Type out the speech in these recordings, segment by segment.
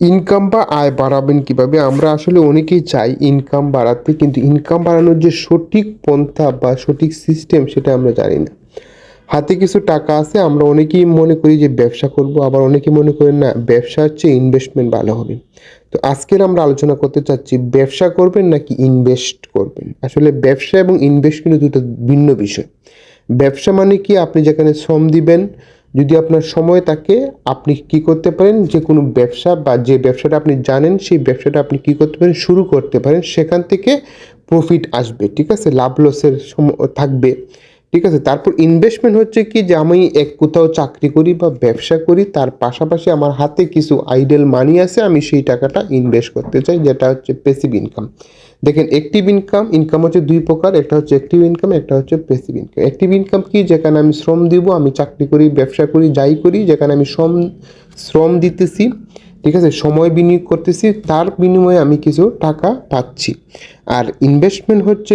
Income বা আয় বাড়াবেন কীভাবে? আমরা আসলে অনেকেই চাই ইনকাম বাড়াতে, কিন্তু ইনকাম বাড়ানোর যে সঠিক পন্থা বা সঠিক সিস্টেম সেটা আমরা জানি না। হাতে কিছু টাকা আছে, আমরা অনেকেই মনে করি যে ব্যবসা করব, আবার অনেকেই মনে করেন না, ব্যবসা হচ্ছে ইনভেস্টমেন্ট ভালো হবে। তো আজকের আমরা আলোচনা করতে চাচ্ছি, ব্যবসা করবেন নাকি ইনভেস্ট করবেন? আসলে ব্যবসা এবং ইনভেস্ট কিন্তু দুটো ভিন্ন বিষয়। ব্যবসা মানে কি? আপনি যেখানে শ্রম দিবেন যদি আপনার সময় থাকে, আপনি কি করতে পারেন? যে কোনো ব্যবসা বা যে ব্যবসাটা আপনি জানেন, সেই ব্যবসাটা আপনি কি করতে পারেন? শুরু করতে পারেন। সেখান থেকে প্রফিট আসবে, ঠিক আছে? লাভ লসের থাকবে, ঠিক আছে? তারপর ইনভেস্টমেন্ট হচ্ছে কি? যে আমি এক কোথাও চাকরি করি বা ব্যবসা করি, তার পাশাপাশি আমার হাতে কিছু আইডেল মানি আছে, আমি সেই টাকাটা ইনভেস্ট করতে চাই, যেটা হচ্ছে পেসিভ ইনকাম দেখেন অ্যাক্টিভ ইনকাম ইনকাম হচ্ছে দুই প্রকার, একটা হচ্ছে অ্যাক্টিভ ইনকাম একটা হচ্ছে পেসিভ ইনকাম অ্যাক্টিভ ইনকাম কি? যেখানে আমি শ্রম দিব, আমি চাকরি করি, ব্যবসা করি, যাই করি, যেখানে আমি শ্রম শ্রম দিতেছি ঠিক আছে, সময় বিনিয়োগ করতেছি, তার বিনিময়ে আমি কিছু টাকা পাচ্ছি। আর ইনভেস্টমেন্ট হচ্ছে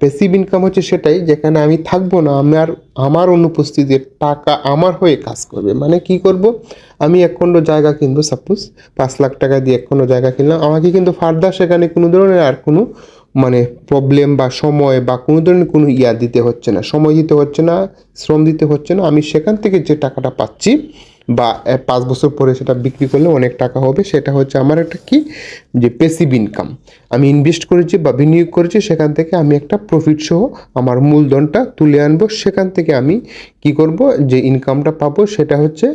পেসিভ ইনকাম হচ্ছে সেটাই, যেখানে আমি থাকব না আমার আমার অনুপস্থিতিতে টাকা আমার হয়ে কাজ করবে। মানে কি করব? আমি এক খণ্ড জায়গা কিনবো সাপোজ পাঁচ লাখ টাকা দিয়ে এক খণ্ড জায়গা কিনলাম, আমাকে কিন্তু ফার্দার সেখানে কোনো ধরনের আর কোনো মানে প্রবলেম বা সময় বা কোনো ধরনের কোনো ইয়া দিতে হচ্ছে না, সময় দিতে হচ্ছে না, শ্রম দিতে হচ্ছে না, আমি সেখান থেকে যে টাকাটা পাচ্ছি বা পাঁচ বছর পরে সেটা বিক্রি করলে অনেক টাকা হবে। সেটা হচ্ছে আমার একটা কি? যে পেসিভ ইনকাম আমি ইনভেস্ট করেছি বা বিনিয়োগ করেছি, সেখান থেকে আমি একটা প্রফিট সহ আমার মূলধনটা তুলে আনব। সেখান থেকে আমি কি করব? যে ইনকামটা পাবো, সেটা হচ্ছে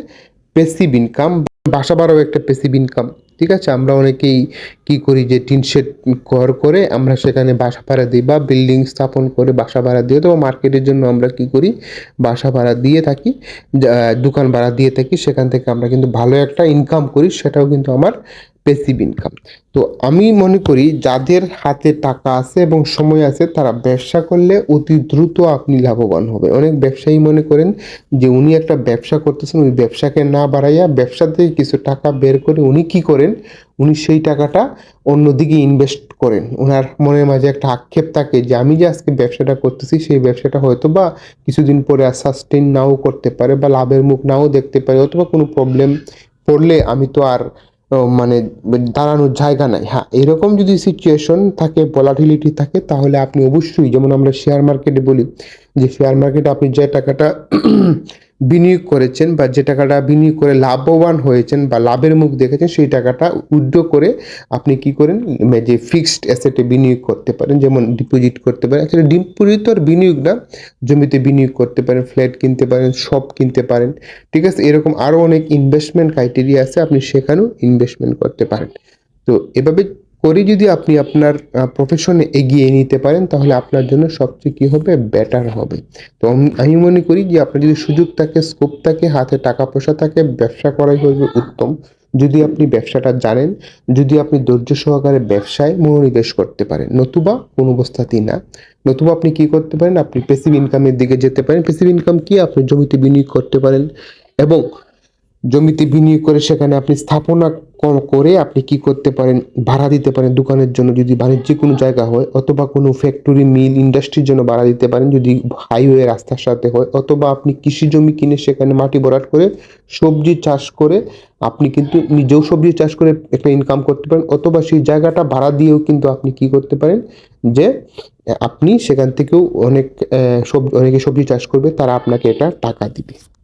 পেসিভ ইনকাম বাসা বাড়াও একটা পেসিভ ইনকাম ঠিক আছে? আমরা অনেকেই কি করি যে টিন শেড ঘর করে আমরা সেখানে বাসা ভাড়া দিই বা বিল্ডিং স্থাপন করে বাসা ভাড়া দিয়ে অথবা মার্কেটের জন্য আমরা কি করি? বাসা ভাড়া দিয়ে থাকি দোকান ভাড়া দিয়ে থাকি, সেখান থেকে আমরা কিন্তু ভালো একটা ইনকাম করি, সেটাও কিন্তু আমার পেসিভ ইনকাম তো আমি মনে করি যাদের হাতে টাকা আছে এবং সময় আছে, তারা ব্যবসা করলে অতি দ্রুত আপনি লাভবান হবে। অনেক ব্যবসায়ী মনে করেন যে, উনি একটা ব্যবসা করতেছেন ওই ব্যবসাকে না বাড়াইয়া ব্যবসা থেকে কিছু টাকা বের করে উনি কি করেন? উনি সেই টাকাটা অন্যদিকে ইনভেস্ট করেন। ওনার মনের মাঝে একটা আক্ষেপ থাকে যে, আমি যে আজকে ব্যবসাটা করতেছি, সেই ব্যবসাটা হয়তো বা কিছুদিন পরে আর সাস্টেন নাও করতে পারে বা লাভের মুখ নাও দেখতে পারে, অথবা কোনো প্রবলেম পড়লে আমি তো আর মানে দাঁড়ানোর জায়গা নাই। হ্যাঁ এরকম যদি সিচুয়েশন থাকে ভলাটিলিটি থাকে, তাহলে আপনি অবশ্যই, যেমন আমরা শেয়ার মার্কেটে বলি, যে শেয়ার মার্কেটে আপনি যে টাকাটা বিনিয়োগ করেছেন বা যে টাকাটা বিনিয়োগ করে লাভবান হয়েছেন বা লাভের মুখ দেখেছেন, সেই টাকাটা উইথড্র করে আপনি কি করেন? যে ফিক্সড অ্যাসেটে বিনিয়োগ করতে পারেন, যেমন ডিপোজিট করতে পারেন। অ্যাকচুয়ালি ডিপোজিট আর বিনিয়োগ না, জমিতে বিনিয়োগ করতে পারেন ফ্ল্যাট কিনতে পারেন শপ কিনতে পারেন। ঠিক আছে? এরকম আরও অনেক ইনভেস্টমেন্ট ক্রাইটেরিয়া আছে, আপনি সেখানেও ইনভেস্টমেন্ট করতে পারেন। তো এভাবে করে যদি আপনি আপনার প্রফেশনে এগিয়ে নিতে পারেন, তাহলে আপনার জন্য সবচেয়ে কী হবে? বেটার হবে। তো আমি- মনে করি যে আপনার যদি সুযোগ থাকে স্কোপ থাকে, হাতে টাকা পয়সা থাকে, ব্যবসা করাই হবে উত্তম। যদি আপনি ব্যবসাটা জানেন, যদি আপনি ধৈর্য সহকারে ব্যবসায় মনোনিবেশ করতে পারেন, নতুবা কোনো অবস্থাতেই না। নতুবা আপনি কি করতে পারেন? আপনি পেসিভ ইনকামের দিকে যেতে পারেন। পেসিভ ইনকাম কি? আপনি জমিতে বিনিয়োগ করতে পারেন এবং জমিতে বিনিয়োগ করে সেখানে আপনি স্থাপনা করে আপনি কি করতে পারেন? ভাড়া দিতে পারেন দোকানের জন্য যদি বাণিজ্যিক কোনো জায়গা হয় অথবা কোনো ফ্যাক্টরি মিল ইন্ডাস্ট্রির জন্য ভাড়া দিতে পারেন যদি হাইওয়ে রাস্তার সাথে হয় অথবা আপনি কৃষি জমি কিনে সেখানে মাটি ভরাট করে সবজি চাষ করে আপনি কিন্তু নিজেও সবজি চাষ করে একটা ইনকাম করতে পারেন অথবা সেই জায়গাটা ভাড়া দিয়েও কিন্তু আপনি কি করতে পারেন? যে, আপনি সেখান থেকেও অনেক সব, অনেকে সবজি চাষ করবে, তারা আপনাকে এটা টাকা দিবে।